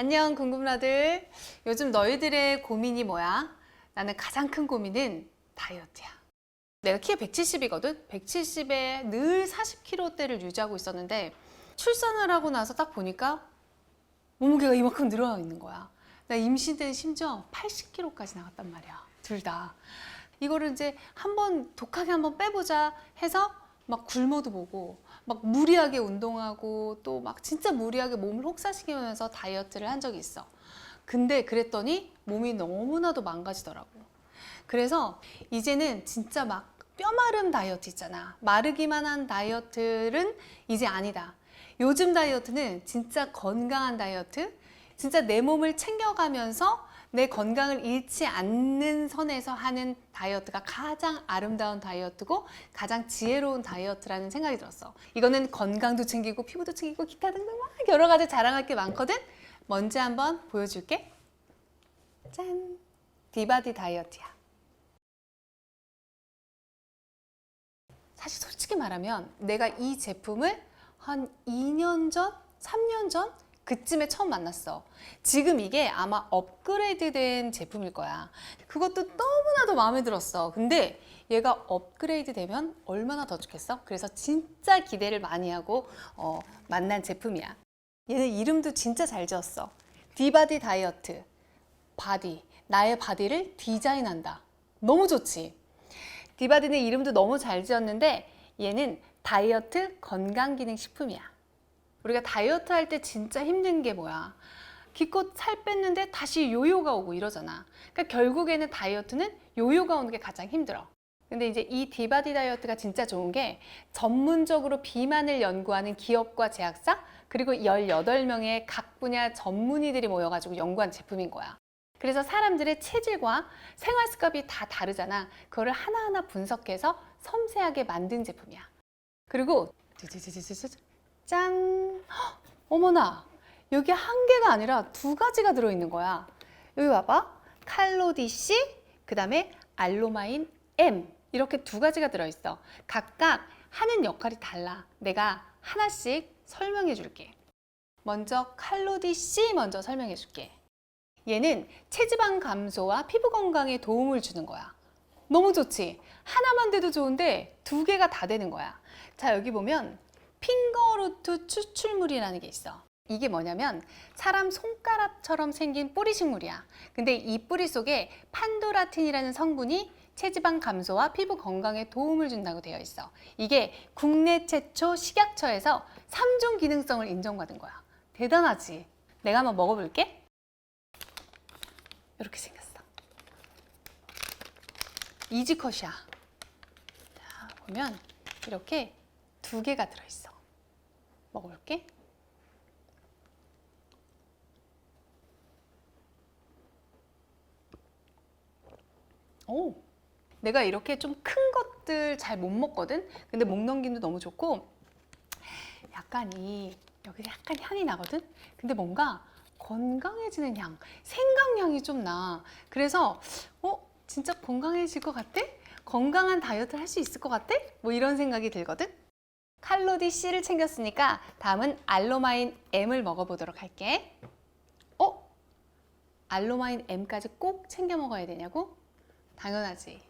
안녕 궁금라들. 요즘 너희들의 고민이 뭐야? 나는 가장 큰 고민은 다이어트야. 내가 키가 170이거든. 170에 늘 40kg대를 유지하고 있었는데 출산을 하고 나서 딱 보니까 몸무게가 이만큼 늘어나 있는 거야. 나 임신 때는 심지어 80kg까지 나갔단 말이야. 둘 다. 이거를 이제 한번 독하게 한번 빼보자 해서 막 굶어도 보고 막 무리하게 운동하고 또 막 진짜 무리하게 몸을 혹사시키면서 다이어트를 한 적이 있어. 근데 그랬더니 몸이 너무나도 망가지더라고. 그래서 이제는 진짜 막 뼈마름 다이어트 있잖아. 마르기만 한 다이어트는 이제 아니다. 요즘 다이어트는 진짜 건강한 다이어트, 진짜 내 몸을 챙겨가면서 내 건강을 잃지 않는 선에서 하는 다이어트가 가장 아름다운 다이어트고 가장 지혜로운 다이어트라는 생각이 들었어. 이거는 건강도 챙기고 피부도 챙기고 기타 등등 막 여러 가지 자랑할 게 많거든. 먼저 한번 보여줄게. 짠! 디바디 다이어트야. 사실 솔직히 말하면 내가 이 제품을 한 2년 전, 3년 전 그쯤에 처음 만났어. 지금 이게 아마 업그레이드 된 제품일 거야. 그것도 너무나도 마음에 들었어. 근데 얘가 업그레이드 되면 얼마나 더 좋겠어? 그래서 진짜 기대를 많이 하고 어, 만난 제품이야. 얘는 이름도 진짜 잘 지었어. 디바디 다이어트. 바디. 나의 바디를 디자인한다. 너무 좋지? 디바디는 이름도 너무 잘 지었는데 얘는 다이어트 건강기능식품이야. 우리가 다이어트 할 때 진짜 힘든 게 뭐야? 기껏 살 뺐는데 다시 요요가 오고 이러잖아. 그러니까 결국에는 다이어트는 요요가 오는 게 가장 힘들어. 근데 이제 이 디바디 다이어트가 진짜 좋은 게 전문적으로 비만을 연구하는 기업과 제약사 그리고 18명의 각 분야 전문의들이 모여가지고 연구한 제품인 거야. 그래서 사람들의 체질과 생활 습관이 다 다르잖아. 그거를 하나하나 분석해서 섬세하게 만든 제품이야. 그리고 짠! 헉, 어머나! 여기 한 개가 아니라 두 가지가 들어있는 거야. 여기 봐봐. 칼로디 C, 그 다음에 알로마인 M. 이렇게 두 가지가 들어있어. 각각 하는 역할이 달라. 내가 하나씩 설명해 줄게. 먼저 칼로디 C 먼저 설명해 줄게. 얘는 체지방 감소와 피부 건강에 도움을 주는 거야. 너무 좋지? 하나만 돼도 좋은데 두 개가 다 되는 거야. 자, 여기 보면 핑거루트 추출물이라는 게 있어. 이게 뭐냐면 사람 손가락처럼 생긴 뿌리 식물이야. 근데 이 뿌리 속에 판도라틴이라는 성분이 체지방 감소와 피부 건강에 도움을 준다고 되어 있어. 이게 국내 최초 식약처에서 3종 기능성을 인정받은 거야. 대단하지? 내가 한번 먹어볼게. 이렇게 생겼어. 이지컷이야. 자, 보면 이렇게 두 개가 들어있어. 먹어볼게. 오, 내가 이렇게 좀 큰 것들 잘 못 먹거든. 근데 목 넘김도 너무 좋고, 약간 이 여기 약간 향이 나거든. 근데 뭔가 건강해지는 향, 생강향이 좀 나. 그래서 어 진짜 건강해질 것 같아? 건강한 다이어트 할수 있을 것 같아? 뭐 이런 생각이 들거든. 칼로디 C를 챙겼으니까 다음은 알로마인 M을 먹어보도록 할게. 어? 알로마인 M까지 꼭 챙겨 먹어야 되냐고? 당연하지.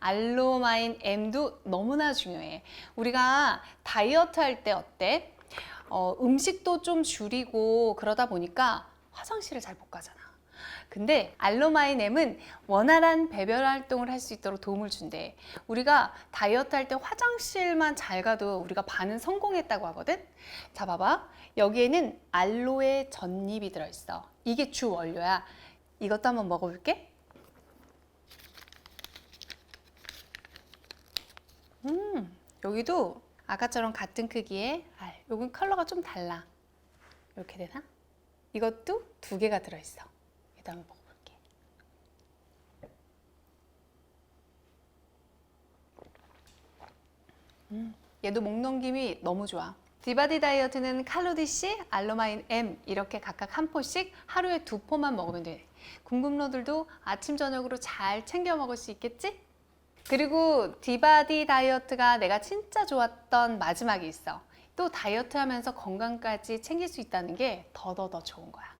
알로마인 M도 너무나 중요해. 우리가 다이어트 할 때 어때? 어, 음식도 좀 줄이고 그러다 보니까 화장실을 잘 못 가잖아. 근데 알로마인 M은 원활한 배변 활동을 할 수 있도록 도움을 준대. 우리가 다이어트 할 때 화장실만 잘 가도 우리가 반은 성공했다고 하거든. 자, 봐봐. 여기에는 알로에 전잎이 들어있어. 이게 주 원료야. 이것도 한번 먹어볼게. 음, 여기도 아까처럼 같은 크기의 알. 요건 컬러가 좀 달라. 이렇게 되나? 이것도 두 개가 들어있어. 얘도 한번 먹어볼게. 음, 얘도 목 넘김이 너무 좋아. 디바디 다이어트는 칼로디 C, 알로마인 M 이렇게 각각 한 포씩 하루에 두 포만 먹으면 돼. 궁금러들도 아침 저녁으로 잘 챙겨 먹을 수 있겠지? 그리고 디바디 다이어트가 내가 진짜 좋았던 마지막이 있어. 또 다이어트 하면서 건강까지 챙길 수 있다는 게 더더더 좋은 거야.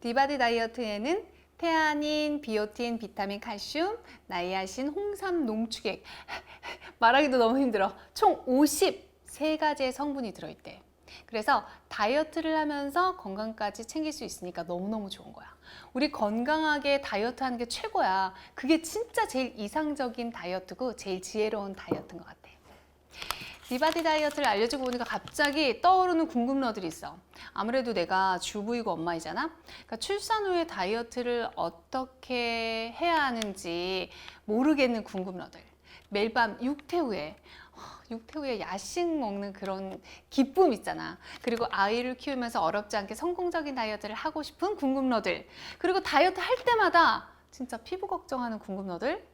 디바디 다이어트에는 태아닌, 비오틴, 비타민, 칼슘, 나이아신, 홍삼, 농축액 말하기도 너무 힘들어. 총 53가지의 성분이 들어있대. 그래서 다이어트를 하면서 건강까지 챙길 수 있으니까 너무너무 좋은 거야. 우리 건강하게 다이어트 하는 게 최고야. 그게 진짜 제일 이상적인 다이어트고 제일 지혜로운 다이어트인 것 같아. 디바디 다이어트를 알려주고 보니까 갑자기 떠오르는 궁금러들이 있어. 아무래도 내가 주부이고 엄마이잖아. 그러니까 출산 후에 다이어트를 어떻게 해야 하는지 모르겠는 궁금러들. 매일 밤 육퇴 후에 어, 육퇴 후에 야식 먹는 그런 기쁨 있잖아. 그리고 아이를 키우면서 어렵지 않게 성공적인 다이어트를 하고 싶은 궁금러들. 그리고 다이어트 할 때마다 진짜 피부 걱정하는 궁금러들.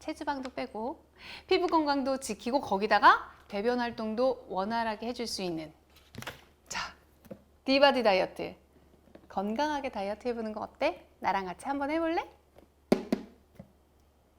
체지방도 빼고 피부 건강도 지키고 거기다가 배변 활동도 원활하게 해줄 수 있는 자 디바디 다이어트 건강하게 다이어트 해보는 거 어때? 나랑 같이 한번 해볼래?